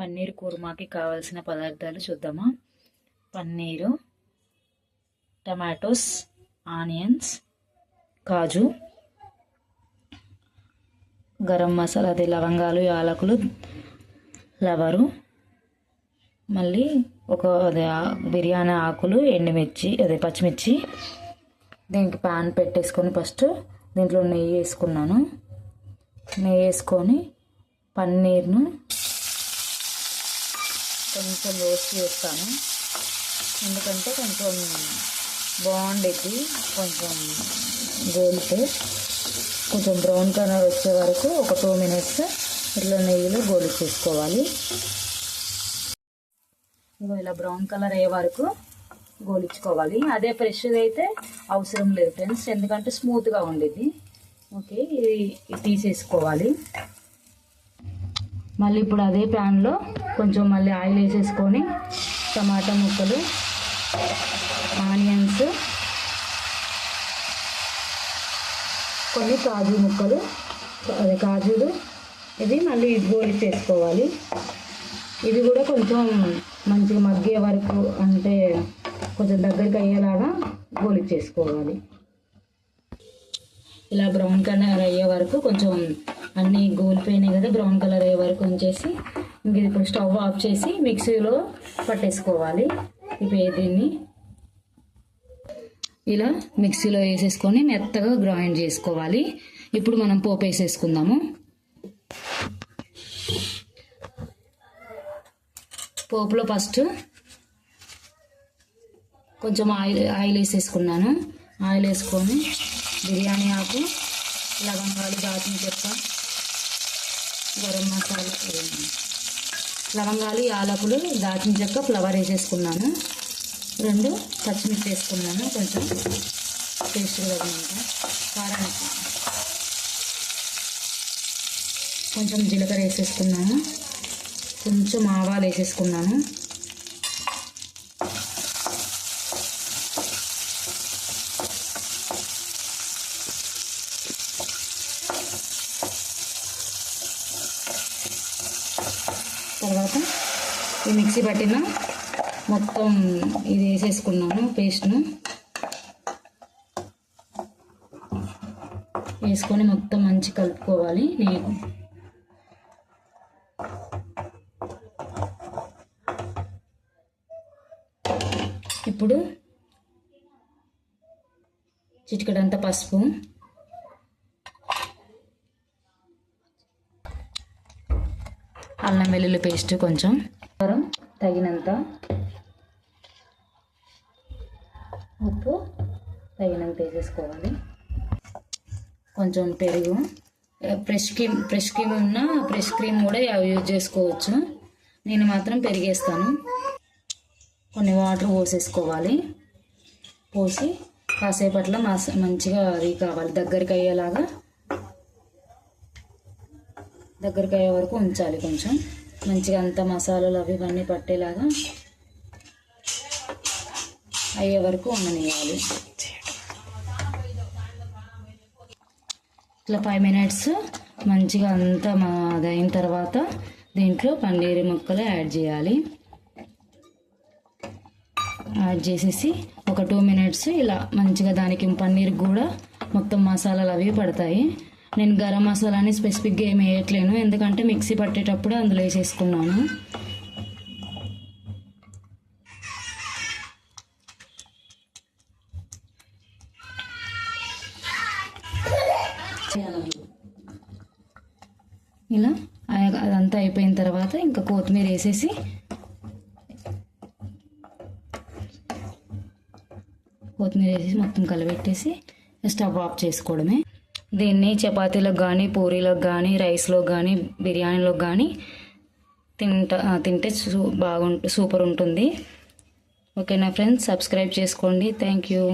పన్నీర్ కూర్మాకి కావాల్సిన పదార్థాలు చూద్దామా? పన్నీరు టమాటోస్ ఆనియన్స్ కాజు గరం మసాలా అది లవంగాలు యాలకులు లవరు మళ్ళీ ఒక అదే బిర్యానీ ఆకులు ఎండుమిర్చి అదే పచ్చిమిర్చి దీనికి పాన్ పెట్టేసుకొని ఫస్ట్ దీంట్లో నెయ్యి వేసుకున్నాను. నెయ్యి వేసుకొని పన్నీర్ను కొంచెం రోస్ట్ చేస్తాను. ఎందుకంటే కొంచెం బాగుండేది. కొంచెం గోలితే కొంచెం బ్రౌన్ కలర్ వచ్చే వరకు ఒక టూ మినిట్స్ ఇట్లా నెయ్యిలో గోలి చేసుకోవాలి. ఇగో ఇలా బ్రౌన్ కలర్ అయ్యే వరకు గోలించుకోవాలి. అదే ఫ్రెష్ అయితే అవసరం లేదు ఫ్రెండ్స్. ఎందుకంటే స్మూత్గా ఉండేది. ఓకే ఇది తీసేసుకోవాలి. మళ్ళీ ఇప్పుడు అదే ప్యాన్లో కొంచెం మళ్ళీ ఆయిల్ వేసేసుకొని టమాటా ముక్కలు ఆనియన్స్ కొన్ని కాజు ముక్కలు అదే కాజులు ఇది మళ్ళీ గోలి చేసుకోవాలి. ఇది కూడా కొంచెం మంచిగా మగ్గే వరకు అంటే కొంచెం దగ్గరికి అయ్యేలాగా గోలి చేసుకోవాలి. ఇలా బ్రౌన్ కలర్ అయ్యే వరకు కొంచెం అన్నీ గోలిపోయినాయి కదా బ్రౌన్ కలర్ అయ్యే వరకు ఉంచేసి ఇప్పుడు స్టవ్ ఆఫ్ చేసి మిక్సీలో పట్టేసుకోవాలి. ఇప్పుడు దీన్ని ఇలా మిక్సీలో వేసేసుకొని మెత్తగా గ్రైండ్ చేసుకోవాలి. ఇప్పుడు మనం పోపు వేసేసుకుందాము. పోపులో ఫస్ట్ కొంచెం ఆయిల్ ఆయిల్ వేసేసుకున్నాను. ఆయిల్ వేసుకొని బిర్యానీ ఆకు లవంగాలు దాచిన చెక్క గరం మసాలా లవంగాలు యాలకులు దాచిన చెక్క ఫ్లవర్ వేసేసుకున్నాను. రెండు పచ్చిమిర్చి వేసుకున్నాను. కొంచెం టేస్ట్గా తగినంత కారం కొంచెం జీలకర్ర వేసేసుకున్నాను. కొంచెం ఆవాలు వేసేసుకున్నాను. తర్వాత ఈ మిక్సీ పట్టిన మొత్తం ఇది వేసేసుకున్నాను పేస్ట్ను. వేసుకొని మొత్తం మంచి కలుపుకోవాలి నేను ఇప్పుడు చిటికడంత పసుపు. అల్లం వెల్లుల్లి పేస్ట్ కొంచెం. కారం తగినంత ఉప్పు తగినంత వేసేసుకోవాలి. కొంచెం పెరుగు. ఫ్రెష్ క్రీమ్ ఫ్రెష్ క్రీమ్ ఉన్న ఫ్రెష్ క్రీమ్ కూడా యూజ్ చేసుకోవచ్చు. నేను మాత్రం పెరిగేస్తాను. కొన్ని వాటర్ పోసేసుకోవాలి. పోసి కాసేపట్లో మస మంచిగా అది కావాలి. దగ్గరికి అయ్యేలాగా దగ్గరికి అయ్యే వరకు ఉంచాలి కొంచెం. మంచిగా అంత మసాలాలు అవి ఇవన్నీ పట్టేలాగా అయ్యే వరకు ఉండనియాలి ఇట్లా ఫైవ్ మినిట్స్ మంచిగా అంతా మా అది అయిన తర్వాత దీంట్లో పన్నీర్ ముక్కలు యాడ్ చేయాలి. యాడ్ చేసేసి ఒక టూ మినిట్స్ ఇలా మంచిగా దానికి పన్నీర్ కూడా మొత్తం మసాలాలు అవి పడతాయి. నేను గరం మసాలాని స్పెసిఫిక్గా ఏమి వేయట్లేను. ఎందుకంటే మిక్సీ పట్టేటప్పుడు అందులో వేసేసుకున్నాను. ఇలా అదంతా అయిపోయిన తర్వాత ఇంకా కొత్తిమీర వేసేసి కొత్తిమీర వేసేసి మొత్తం కలబెట్టేసి స్టవ్ ఆఫ్ చేసుకోవడమే. దీన్ని చపాతీలకు కానీ పూరీలకు కానీ రైస్లో కానీ బిర్యానీలో కానీ తింటా తింటే సూ బాగుంటు సూపర్ ఉంటుంది. ఓకేనా ఫ్రెండ్స్? సబ్స్క్రైబ్ చేసుకోండి. Thank you.